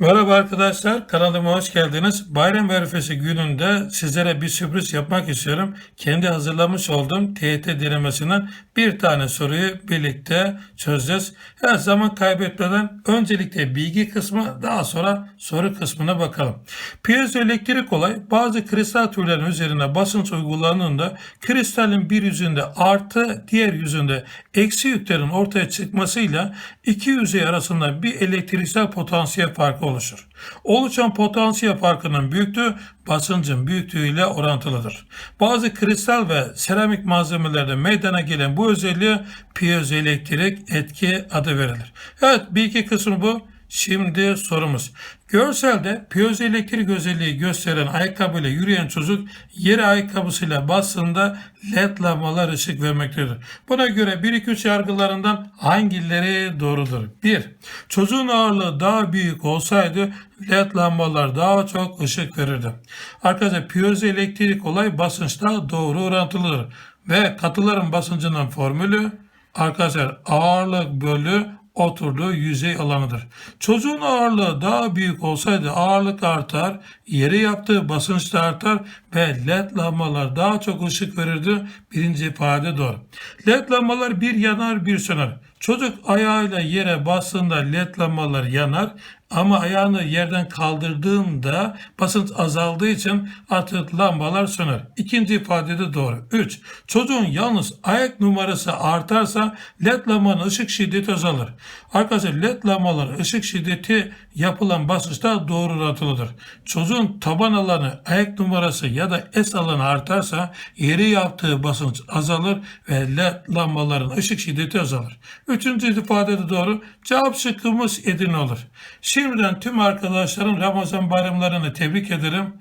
Merhaba arkadaşlar, kanalıma hoş geldiniz. Bayram arifesi gününde sizlere bir sürpriz yapmak istiyorum. Kendi hazırlamış olduğum TYT denemesinden bir tane soruyu birlikte çözeceğiz. Her zaman kaybetmeden öncelikle bilgi kısmı daha sonra soru kısmına bakalım. Piyezoelektrik olay bazı kristal türlerin üzerine basınç uygulandığında kristalin bir yüzünde artı diğer yüzünde eksi yüklerin ortaya çıkmasıyla iki yüzey arasında bir elektriksel potansiyel farkı oluşur. Oluşan potansiyel farkının büyüklüğü basıncın büyüklüğüyle orantılıdır. Bazı kristal ve seramik malzemelerde meydana gelen bu özelliğe piyezoelektrik etki adı verilir. Evet bilgi kısmı bu. Şimdi sorumuz. Görselde piyozoelektrik özelliği gösteren ayakkabıyla yürüyen çocuk yere ayakkabısıyla bastığında led lambalar ışık vermektedir. Buna göre 1-2-3 yargılarından hangileri doğrudur? 1. Çocuğun ağırlığı daha büyük olsaydı led lambalar daha çok ışık verirdi. Arkadaşlar piyozoelektrik olay basınçla doğru orantılıdır. Ve katıların basıncının formülü arkadaşlar ağırlık bölü oturduğu yüzey alanıdır. Çocuğun ağırlığı daha büyük olsaydı ağırlık artar, yeri yaptığı basınç da artar ve led lambalar daha çok ışık verirdi. Birinci ifade doğru. Led lambalar bir yanar bir söner. Çocuk ayağıyla yere bastığında led lambalar yanar ama ayağını yerden kaldırdığında basınç azaldığı için artık lambalar söner. İkinci ifade de doğru. 3. Çocuğun yalnız ayak numarası artarsa led lambanın ışık şiddeti azalır. Arkadaşlar led lambaların ışık şiddeti yapılan basınçta doğru orantılıdır. Çocuğun taban alanı, ayak numarası ya da S alanı artarsa yeri yaptığı basınç azalır ve led lambaların ışık şiddeti azalır. Üçüncü ifade de doğru. Cevap şıkkımız Edirne olur. Şimdiden tüm arkadaşların Ramazan bayramlarını tebrik ederim.